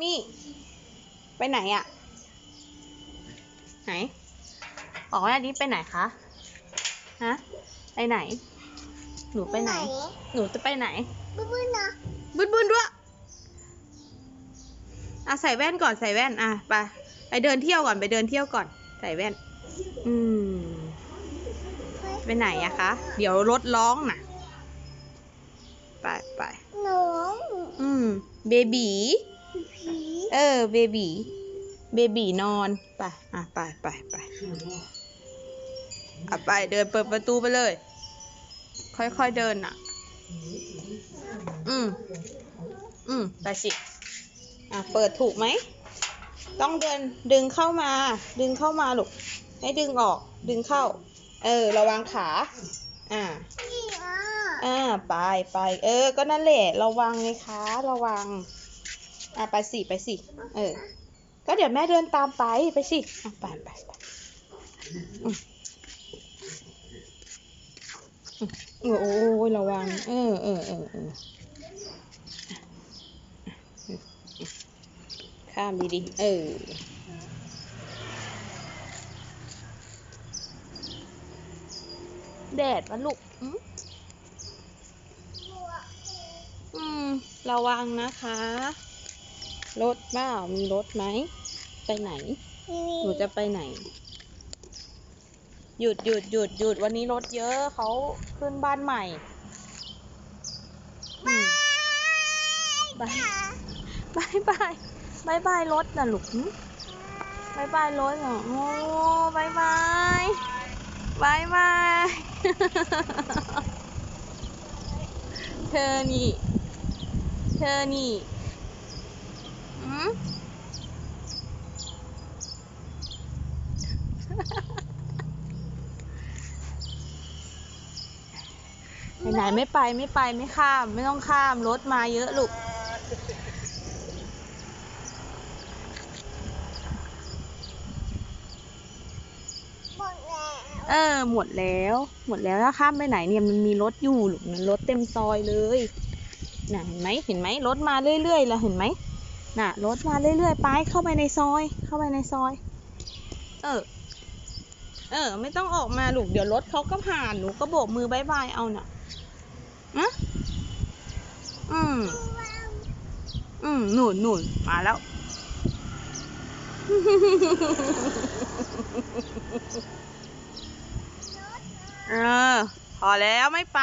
มี่ ไปไหนอะไหนบอกว่าอันนี้ไปไหนคะ ฮะ ไปไหน หนูไปไหน หนูจะไปไหน บึ้บึ้นะบุญบุญด้วย อะใส่แว่นก่อนใส่แว่น อะไป ไปเดินเที่ยวก่อนไปเดินเที่ยวก่อน ใส่แว่น อืม ไปไหนอะคะ เดี๋ยวรถร้องน่ะ ไปไปหนูอืม เบบีผี เออเบบีเบบีนอนไปอะไปไปไปอะไปเดินเปิดประตูไปเลย ค่อยๆเดินน่ะ อืมอืมไปสิอะเปิดถูกไหมต้องเดินดึงเข้ามา ดึงเข้ามาลูกให้ดึงออก ดึงเข้า เออ ระวังขา อ่าพี่อะอ่าไปไปเออ ก็นั่นแหละ ระวังไงคะ ระวัง อะไปสิไปสิเออ ก็เดี๋ยวแม่เดินตามไปไปสิอะไปไปไปอืมอืมโอ้ระวัง เออเออเออเออข้ามดีๆเออแดดวะลูกอืม ระวังนะคะ รถบ้ามีรถไหม ไปไหน หนูจะไปไหน หยุดหยุดหยุดหยุดวันนี้รถเยอะเขาขึ้นบ้านใหม่อืมบายบายบายบายบายรถนะลูกหึบายบายรถเหรอโอ้บายบายบายบายเธอนี่ เธอนี่อืม ไปไหนไม่ไปไม่ไปไม่ข้าม ไม่ต้องข้ามรถมาเยอะลูกเออ หมดแล้ว หมดแล้วถ้าข้ามไปไหนเนี่ยมันมีรถอยู่ลูกมันรถเต็มซอยเลยน่ะเห็นไหมเห็นไหมรถมาเรื่อยๆแล้วเห็นไหมน่ะรถมาเรื่อยๆไปเข้าไปในซอย เข้าไปในซอย เออ เออ ไม่ต้องออกมาลูกเดี๋ยวรถเขาก็ผ่านหนูก็โบกมือบายบายเอาน่ะ อะอืมอืมหนุนหนุนมาแล้ว เออ พอแล้วไม่ไป